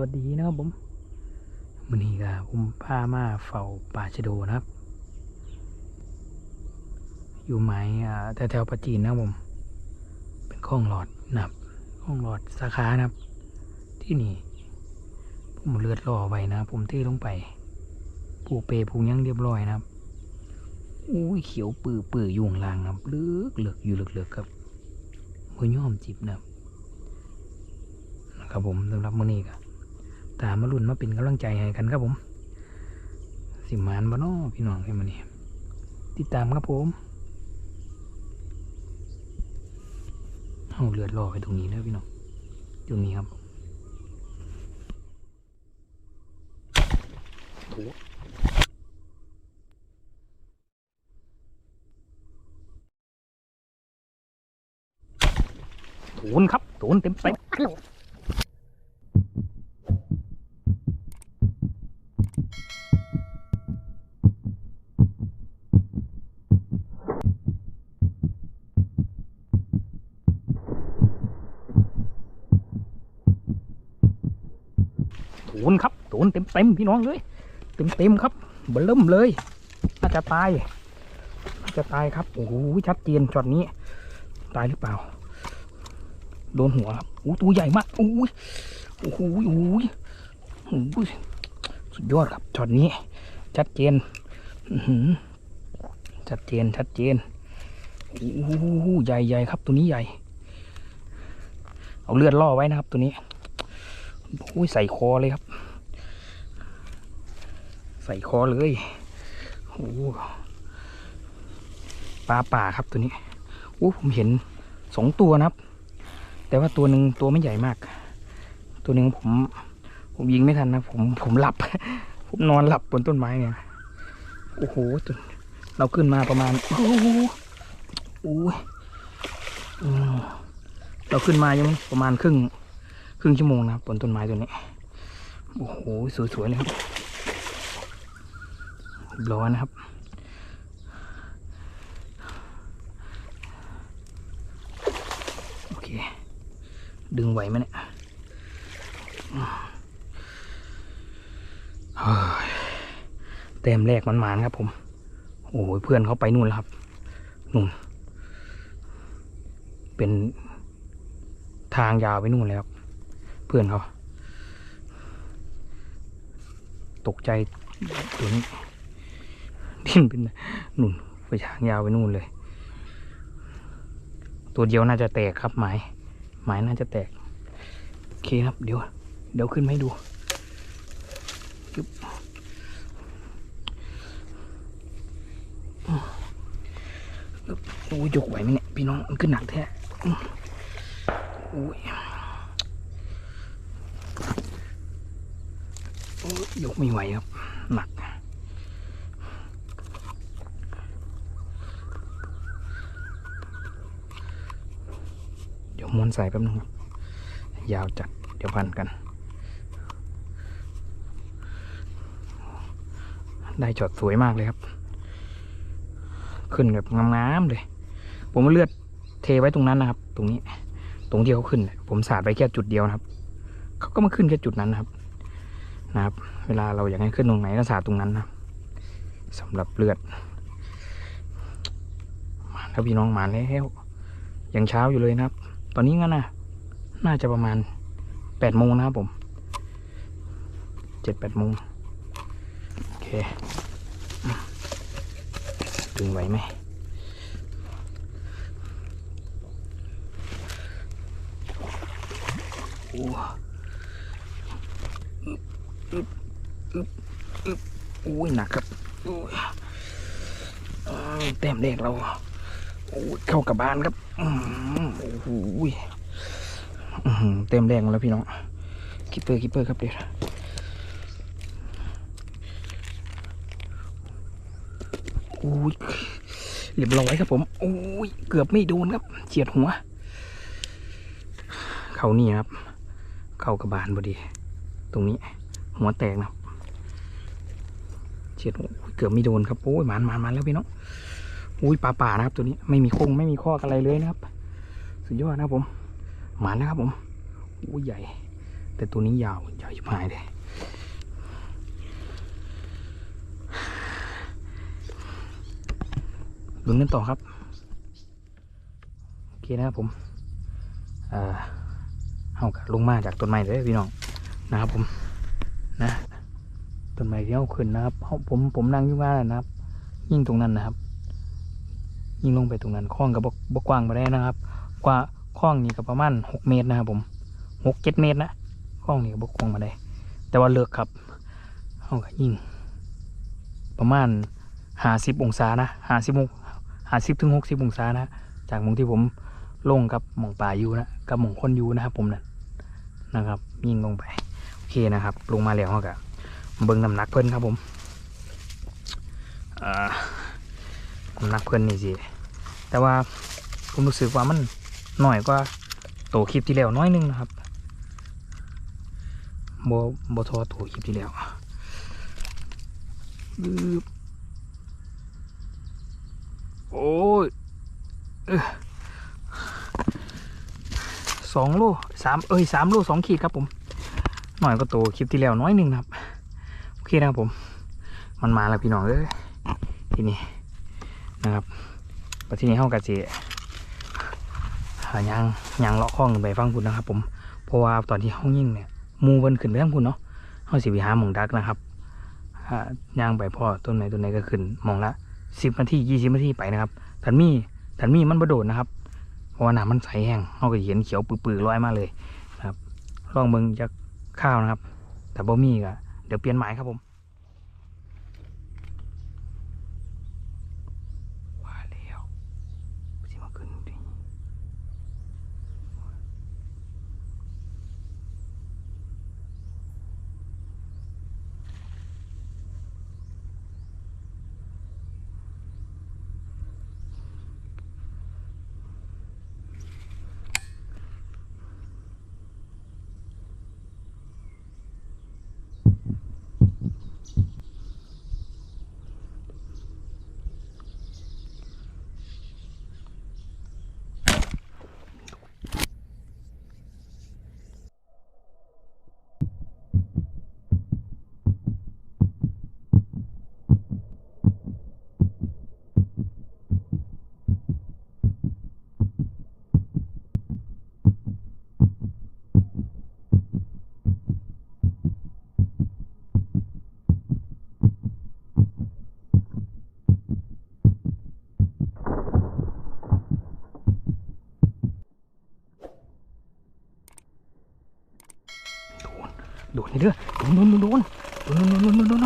วัสดีนะครับผมวันนี้ก็ผมพามาเฝ้าป่าชะโดนะครับ อยู่ไหมอ่าแถวปัจจีนนะครับผม เป็นข้องหลอดนะครับข้องหลอดสาขานะครับ ที่นี่ ผมเลือดล่อไว้นะผมเทลงไปผูเปผูกหยังเรียบร้อยนะครับอุ้ยเขียวปื้อปื้อยู่งลางครับลึกเลือกอยู่ลึกเลือกครับมือย่อมจิบนะครับนะครับผมสำหรับมื้อนี้ก็ ตามมาลุ่นมาเป็นกำลังใจให้กันครับผม สิมานบ่น้อพี่น้องให้มื้อนี้ติดตามครับผมเอาเลือดรอไปตรงนี้นะพี่น้องตรงนี้ครับโถโถนครับโถนเต็มเต็ม โถนครับโถนเต็มเต็มพี่น้องเลยเต็มเต็มครับเบลิ่มเลยน่าจะตายน่าจะตายครับโอ้โหชัดเจนช็อตนี้ ตายหรือเปล่า โดนหัวครับโอ้ตัวใหญ่มากโอ้ยโอ้โหโอ้โหโอ้โหสุดยอดครับช็อตนี้ชัดเจนชัดเจนชัดเจนโอ้โหใหญ่ใหญ่ครับตัวนี้ใหญ่ เอาเลือดล่อไว้นะครับตัวนี้ โอ้ยใส่คอเลยครับ ใส่คอเลยโอ้ปลาป่าครับตัวนี้โอ้ผมเห็นสองตัวนะครับ แต่ว่าตัวหนึ่งตัวไม่ใหญ่มาก ตัวหนึ่งผม ผมยิงไม่ทันนะ ผมผมหลับ ผมนอนหลับบนต้นไม้เนี่ยโอ้โหเราขึ้นมาประมาณโอ้โหโอ้ยเราขึ้นมายังประมาณครึ่ง ครึ่งชั่วโมงนะครับบนต้นไม้ตัวนี้ โอ้โห สวยๆเลยครับร้อนนะครับ โอเค ดึงไหวไหมเนี่ยเฮ้ยเต็มแรกมันมานครับผม โอ้โห เพื่อนเขาไปนู่นแล้วครับ นู่น เป็นทางยาวไปนู่นแล้วครับ พื่อนเขา ตกใจตัวนี้ดิ้นเป็นหนุนไปทางยาวไปนู่นเลย ตัวเดียวน่าจะแตกครับหมายหมายน่าจะแตก โอเคครับ เดี๋ยว เดี๋ยวขึ้นมาให้ดูจึ๊บโอ้ยยกไหวไหมเนี่ย พี่น้อง มันขึ้นหนักแท้โอ้ย ยกไม่ไหวครับ หนัก เดี๋ยวม้วนใส่แป๊บนึงครับ ยาวจัด เดี๋ยวพันกัน ได้ช็อตสวยมากเลยครับ ขึ้นแบบงามๆเลย ผมเลือดเทไว้ตรงนั้นนะครับ ตรงนี้ ตรงที่เขาขึ้น ผมสาดไว้แค่จุดเดียวนะครับ เขาก็มาขึ้นแค่จุดนั้นนะครับ นะครับ เวลาเราอยากให้ขึ้นตรงไหนก็สาดตรงนั้นนะครับสำหรับเลือดมาแล้วพี่น้องมาแล้วยังเช้าอยู่เลยนะครับ ตอนนี้งั้นนะน่าจะประมาณแปดโมงนะครับผมเจ็ดแปดโมงโอเคอืมดึงไหวไหมโอ้อึบอึบอึบอึบโอ้ยหนักครับโอ้ยอ้าว แต้มแรกเราโอ้เข้ากับบ้านครับโอ้โหเต็มแรงแล้วพี่น้องคิปเปอร์คิปเปอร์ครับเดี๋ยวโอ้ยเรียบร้อยครับผมโอ้ยเกือบไม่โดนครับเฉียดหัว เขานี่ครับ เข้ากับบานพอดี ตรงนี้ หัวแตกนะเฉียดเกือบไม่โดนครับโอ้ยมานมานมานแล้วพี่น้อง อุ้ยปลาป่านะครับ ตัวนี้ไม่มีโคงไม่มีข้ออะไรเลยนะครับ สุดยอดนะครับผม หมานนะครับผมอุ้ยใหญ่ แต่ตัวนี้ยาวยาวชิบหายเลยลุ้นกันต่อครับโอเคนะครับผมเอ่อเอากะลงมาจากต้นไม้เลยพี่น้องนะครับผมนะต้นไม้ที่เอาขึ้นนะครับเอาผมผมนั่งอยู่บ้านนะครับ ยิ่งตรงนั้นนะครับ ยิ่งลงไปตรงนั้นคล้องกับบกกว้างไปได้นะครับ กว่าคล้องนี่ก็ประมาณหกเมตรนะครับผมหกเจ็ดเมตรนะคล้องนี่ก็บกกว้างมาได้ แต่ว่าเลิกครับเอาก็ยิ่ง ประมาณห้าสิบองศานะห้าสิบห้าสิบถึงหกสิบองศานะ จากมองที่ผมลงกับหม่องป่าอยู่นะกับหม่องคนอยู่นะครับ ผมนั่นนะครับ ยิงลงไปโอเคนะครับ ลงมาแล้วก็เบิ้งน้ำหนักเพิ่นครับผมอ่า น้ำหนักเพิ่นนี่สิแต่ว่าผมรู้สึกว่ามันหน่อยกว่าโตคลิปที่แล้วน้อยนึงนะครับโบโบทอโตคลิปที่แล้วโอ้ยสองโลสามเอ้ยสามโลสองขีดครับผม หน่อยก็โตคลิปที่แล้วน้อยหนึ่งนะครับ โอเคนะครับผม มันมาแล้วพี่น้องเอ้ยทีนี้ นะครับปัจจุบันเข้ากับเจหายางยางเลาะข้องไปฟังคุณนะครับ ผมเพราะว่าตอนที่ห้องยิ่งเนี่ยหมูเพิ่นขึ้นไปทั้งคุณเนาะเขาสิไปหาหมองดักนะครับอ่ายางไปพ่อต้นไหนต้นไหนก็ขึ้นมองละสิบนาทียี่สิบนาทีไปนะครับถันมีถันมีมันประโดดนะครับเพราะว่าน้ำมันใสแห้งเขาก็เห็นเขียวปื้อๆลอยมาเลยนะครับลองเบิ่งจากข้าวนะครับ แต่บ่มีก็เดี๋ยวเปลี่ยนหมายครับผม เด้อโดนโดนโดนโดนโดนโดนโดน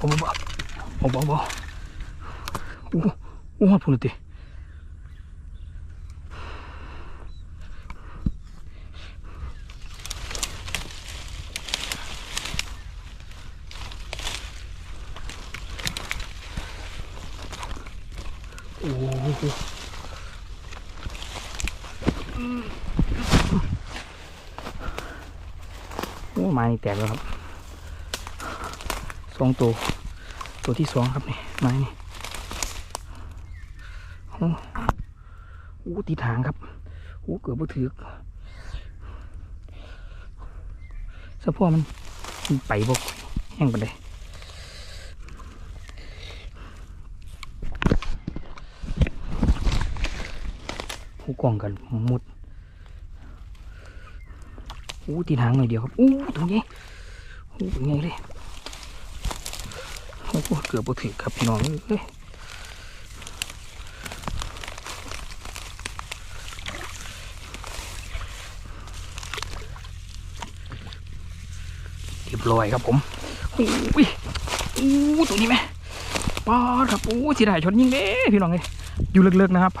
บ่บ่บ่บ่บ่อู้อู้ฮอดพุ่นติโอ้โห ไม้นี่แตกแล้วครับสองตัว ตัวที่สองครับนี่ไม้นี่โอ้โอ้ตีทางครับโอ้เกือบบ่ถือสะโพกมันมันไปบกแห้งไปเลยหูกล่องกันมุด อู้ตีทางหน่อยเดียวครับอู้ตรงนี้อู้เป็นไงเลยโอ้โหเกือบบ่ถึงครับพี่น้องเอ้ยเรียบร้อยครับผมอู้ยอู้ตรงนี้ไหมป้าดครับอู้สิได้ชนยิงเด้พี่น้องเลยอยู่เลิกๆนะครับ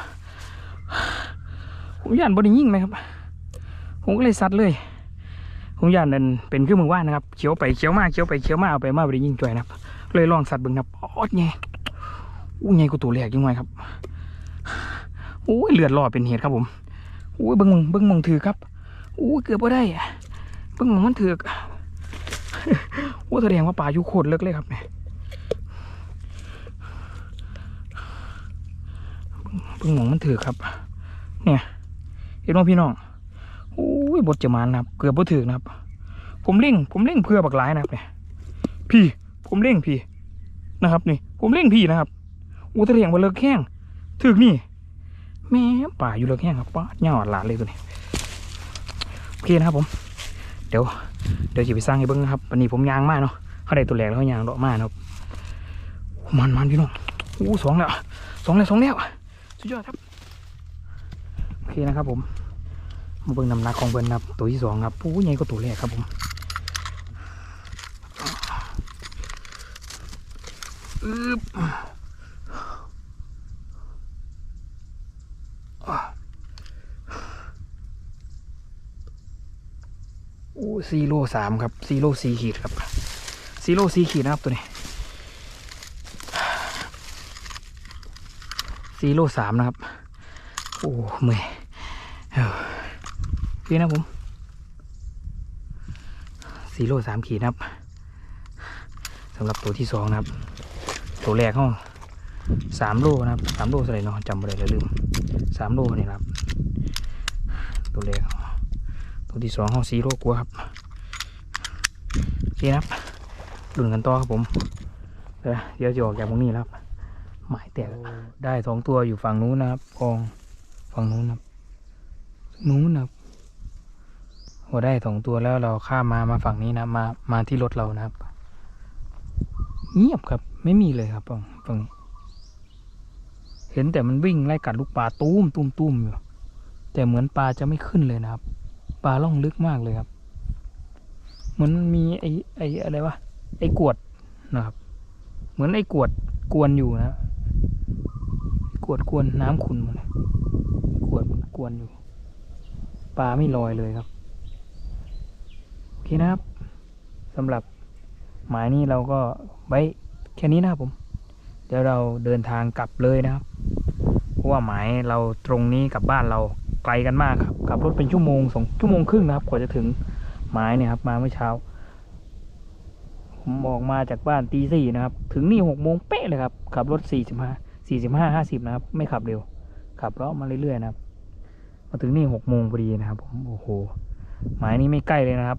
ผมย่านบไดยิงไหมครับ ผมก็เลยซัดเลย ผมย่านนั่นเป็นคือมือว่านนะครับเขียวไปเขียวมาเขียวไปเขียวมาเอาไปมาไปยิ่งจ่อยนะครับ เลยลองสัตว์เบิ่งครับออดไงอู้ไงกูตัวแรกยังไงครับโอ้ยเลือดรอดเป็นเหตุครับผมโอ้ยเบิ่งมึงเบิ่งมึงถือครับโอ้ยเกือบบ่ได้เบิ่งมึงมันถือกโอ้แสดงว่าป่ายู่โคตรเลิกเลยครับเนี่ยเบิ่งมึงมันถือครับ เนี่ยเห็นว่าพี่น้อง อุ้ยบทจะมานนะครับ เกือบบ่ถึงนะครับ ผมเร่ง ผมเร่งเพื่อบักหลายนะครับเนี่ยพี่ ผมเร่งพี่นะครับนี่ ผมเร่งพี่นะครับอูตะเลียงมาเลิกแข้งถึกนี่แม่ป่าอยู่เลิกแข้งครับป้าเงาหลานเลยตัวนี้โอเคนะครับผม เดี๋ยวเดี๋ยวจะไปสร้างให้เบิ้งนะครับวันนี้ผมยางมากเนาะเขาได้ตัวแหลกแล้วเขายางเลาะมากนะครับมันมันพี่น้องอู้สองแล้วสองแล้วสองแล้วสุดยอดครับโอเคนะครับผม มาเบิ่งน้ำหนักของเบิ้นครับตัวที่สองครับอู้ใหญ่กว่าตัวแรกครับผมอึบอะอู้ซีโร่สามครับซีโร่สี่ขีดครับซีโร่สี่ขีดนะครับตัวนี้ซีโร่สามนะครับ โอ้เมื่อย เอ้าพี่นะผมซีโร่สามขีดนะครับสำหรับตัวที่สองนะครับ ตัวแรกห้องสามโลนะครับสามโลอะไรเนาะจำไม่ได้เลยลืมสามโลนี่นะครับ ตัวแรกตัวที่สองห้องซีโร่กลัวาครับโอเคนะครับดุนกันต่อครับผมเดี๋ยวเดี๋ยวจะออกจากตรงนี้แล้วครับ หมายแตกได้สองตัวอยู่ฝั่งนู้นนะครับกองฝั่งนู้นนะครับนู้นนะครับ พอได้สองตัวแล้วเราข้ามมามาฝั่งนี้นะมามาที่รถเรานะครับ เงียบครับ ไม่มีเลยครับฝั่งฝั่งนี้ เห็นแต่มันวิ่งไล่กัดลูกปลาตุ้มตุ้มตุ้มอยู่แต่เหมือนปลาจะไม่ขึ้นเลยนะครับ ปลาล่องลึกมากเลยครับ เหมือนมีไอ้ไอ้อะไรวะไอ้กวดนะครับ เหมือนไอ้กวดกวนอยู่นะกวดกวนน้ำขุนมาเลยกวดมันกวนอยู่ ปลาไม่ลอยเลยครับ เคนะครับสำหรับหมายนี้เราก็ไว้แค่นี้นะครับผม เดี๋ยวเราเดินทางกลับเลยนะครับ เพราะว่าหมายเราตรงนี้กับบ้านเราไกลกันมากครับขับรถเป็นชั่วโมงสองชั่วโมงครึ่งนะครับกว่าจะถึงหมายเนี่ยครับ มาเมื่อเช้าผมออกมาจากบ้านตีสี่นะครับ ถึงนี่หกโมงเป๊ะเลยครับ ขับรถสี่สิบห้าสี่สิบห้าห้าสิบนะครับ ไม่ขับเร็ว ขับเลาะมาเรื่อยๆนะครับ มาถึงนี่หกโมงพอดีนะครับผมโอ้โห หมายนี้ไม่ใกล้เลยนะครับ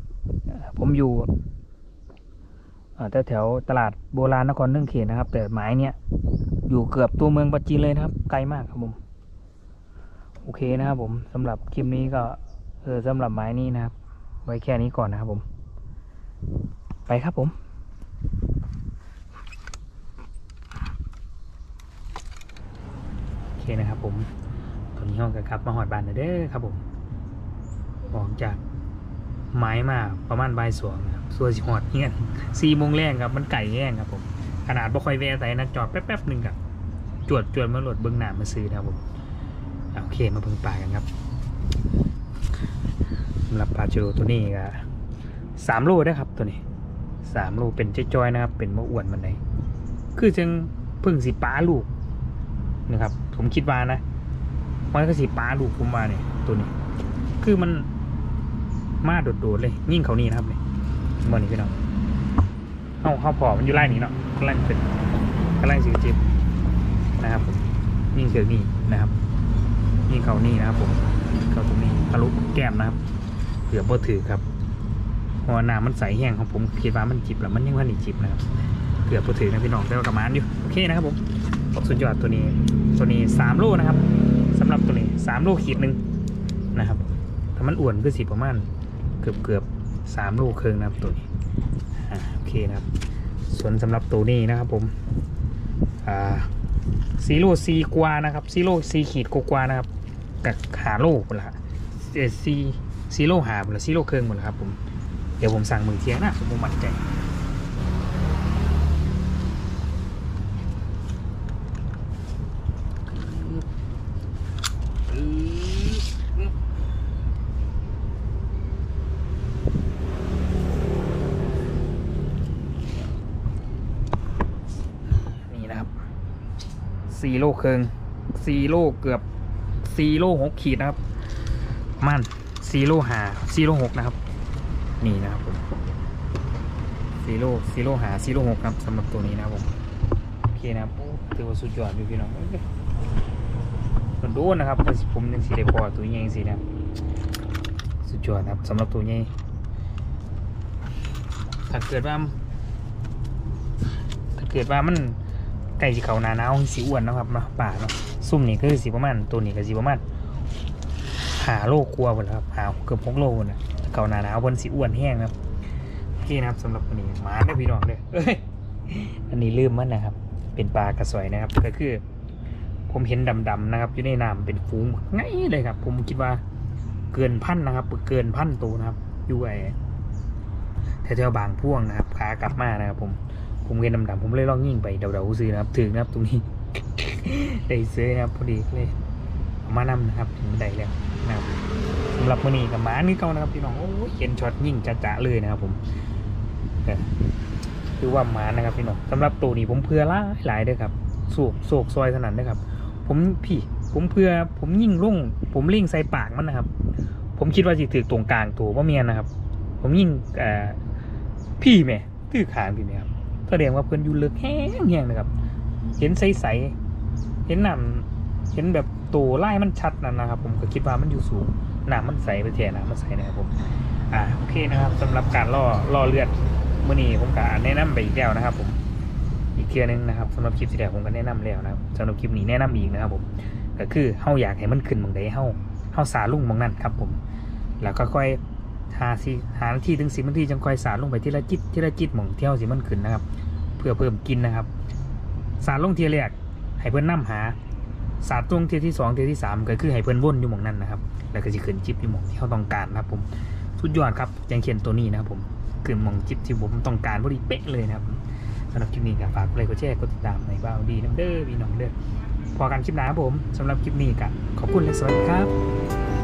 ผมอยู่แถวแถวตลาดโบราณนครเนื่องเขตนะครับ แต่หมายเนี้ยอยู่เกือบตัวเมืองปัจจีนเลยนะครับ ไกลมากครับผม โอเคนะครับผมสำหรับคลิปนี้ก็เออสำหรับหมายนี้นะครับ ไว้แค่นี้ก่อนนะครับผม ไปครับผมโอเคนะครับผมตอนนี้ห้องกันครับมาหอดบานเด้อครับผมออกจาก ไม้มาประมาณบ่ายสองครับส่วนสิหอดเงี้ยสี่โมงแรงครับมันไก่แย่งครับผมขนาดบ่ค่อยแวะใส่นะจอดแป๊บๆหนึ่งครับจวดจวดมาหลดเบิ้งหนามาซื้อนะครับผมโอเคมาเบิ้งปลากันครับสำหรับปลาจูตัวนี้ก็สามโลได้อครับตัวนี้สามโลเป็นจ้อยๆนะครับ เป็นมะอ้วนมันไหนคือจึงเพึ่งสิป้าลูกนะครับ ผมคิดว่านะมันก็สิป้าลูกผมมาเนี่ยตัวนี้ คือมัน มาโดดๆเลย ยิ่งเขานี่นะครับเนี่ยบอนี่พี่น้องเข้าเข้าพอมันอยู่ไล่นี้เนาะกำลังเป็นกำลังสิจิบนะครับผมยิ่งเชือนี่นะครับยิ่งเขานี่นะครับผมเขาตรงนี้ทะลุแก้มนะครับเกือบบ่ถือครับเพราะว่าน้ำมันใสแห้งของผมคิดว่ามันจิบแล้วมันยังว่านี่จิบนะครับเกือบพอถือนะพี่น้องแต่ว่ากระมานอยู่โอเคนะครับผมสุดยอดตัวนี้ตัวนี้สามโลนะครับสำหรับตัวนี้สามโลขีดหนึ่งนะครับถ้ามันอ้วนก็สิประมาณ กือบเกือบสามลูกครึ่งนะครับตัวนี้อ่าโอเคนะครับ ส่วนสำหรับตัวนี้นะครับผมอ่าซีโร่ซีกว่านะครับซีโร่ซีขีดกว่านะครับกับหาโลหมดละเออซีซีโร่หาหมดละซีโร่ครึ่งหมดละครับผมเดี๋ยวผมสั่งมือเทียงนะผมมั่นใจ นี่นะครับ สี่โลเคิงสี่โลเกือบสี่โลหกขีดนะครับ มันสี่โลหาสี่โลหกนะครับ นี่นะครับผมซีโร่ซีโร่หาซีโร่หกครับสำหรับตัวนี้นะครับผมโอเคนะครับถือว่าสุดยอดอยู่พี่น้องมันโดนนะครับผมยังสีได้พอตัวยังสีนะสุดยอดนะครับสำหรับตัวนี้ถ้าเกิดว่าถ้าเกิดว่ามัน ไก่สีเขาหนาหนาวสีอ้วนนะครับเนาะป่าเนาะซุ่มนี่ก็คือสีประมาณตัวนี้ก็สีประมาณหาโลกลัวหมดแล้วครับหาเกือบพกโลหมดนะเขาหนาหนาวบนสีอ้วนแห้งนะครับโอเคนะครับสำหรับวันนี้หมาได้พี่น้องเลยอันนี้ลืมมันนะครับ เป็นปลากระสอยนะครับ ก็คือ ผมเห็นดำๆนะครับ อยู่ในน้ำเป็นฟูงไงเลยครับ ผมคิดว่าเกินพันนะครับเกินพันตัวนะครับอยู่ไอ้แถวๆบางพ่วงนะครับขากลับมานะครับผม ผมเห็นดำๆผมเลยลองยิงไปเดาๆซื้อนะครับ ถึงนะครับตรงนี้ ได้ซื้อนะครับพอดีเลยเอามานำนะครับถึงได้แล้วนะครับสำหรับวันนี้กับหมานี่เก่านะครับพี่น้องโอ้ยเห็นช็อตยิ่งจะๆเลยนะครับ ผมคือว่าหมานะครับพี่น้องสำหรับตัวนี้ผมเพื่อหลาหลายเด้อครับโศกโศกซอยขนาดนะครับ ผมพี่ ผมเพื่อผมยิ่งลุ่ง ผมเล่งใส่ปากมันนะครับ ผมคิดว่าสิถือตรงกลางตัวว่าเมียนะครับ ผมยิงเอ่อพี่แม่ตื้อขางพี่แม่ครับ แสดงว่าเพิ่นอยู่ลึกแห้งแห้งนะครับ เห็นใสๆเห็นหน้ำเห็นแบบตัวไล่มันชัดนั่นนะครับ ผมก็คิดว่ามันอยู่สูงหน้ำมันใสไปแทนน้ำมันใสนะครับผมอ่าโอเคนะครับสำหรับการล่อล่อเลือดเมื่อนี้ผมก็แนะนำไปอีกแล้วนะครับ ผม อีกเทียนึงนะครับสำหรับคลิปที่แล้วผมก็แนะนำแล้วนะครับสำหรับคลิปนี้แนะนำอีกนะครับ ผม ก็คือเฮาอยากให้มันขึ้นหมองใดเฮาเฮาสาลุ่งหมองนั้นครับ ผม แล้วก็ค่อย หาสิหานาทีถึงสิบนาทีจังคอยสาลงไปทีละจิตทีละจิตหมองเที่ยวสิมันขึ้นนะครับ เพื่อเพิ่มกินนะครับ สารลงเทียแรกให้เพื่อนนํหา สารตรงเทียที่สองเทียที่สามก็คือให้เพื่อนวนอยู่หมองนั้นนะครับ แล้วก็จะขึ้นจิบอยู่หมองที่เขาต้องการนะครับ ผมสุดยอดครับยังเขียนตัวนี้นะครับผมขึ้นหมองจิบที่ผมต้องการพอดีเป๊ะเลยนะครับสำหรับคลิปนี้ก็ฝากไลค์กดแชร์กดติดตามในบ้าวดีน้ำเด้อพี่น้องเด้อพอกันคลิปหน้าครับผมสำหรับคลิปนี้ก็ขอบคุณและสวัสดีครับ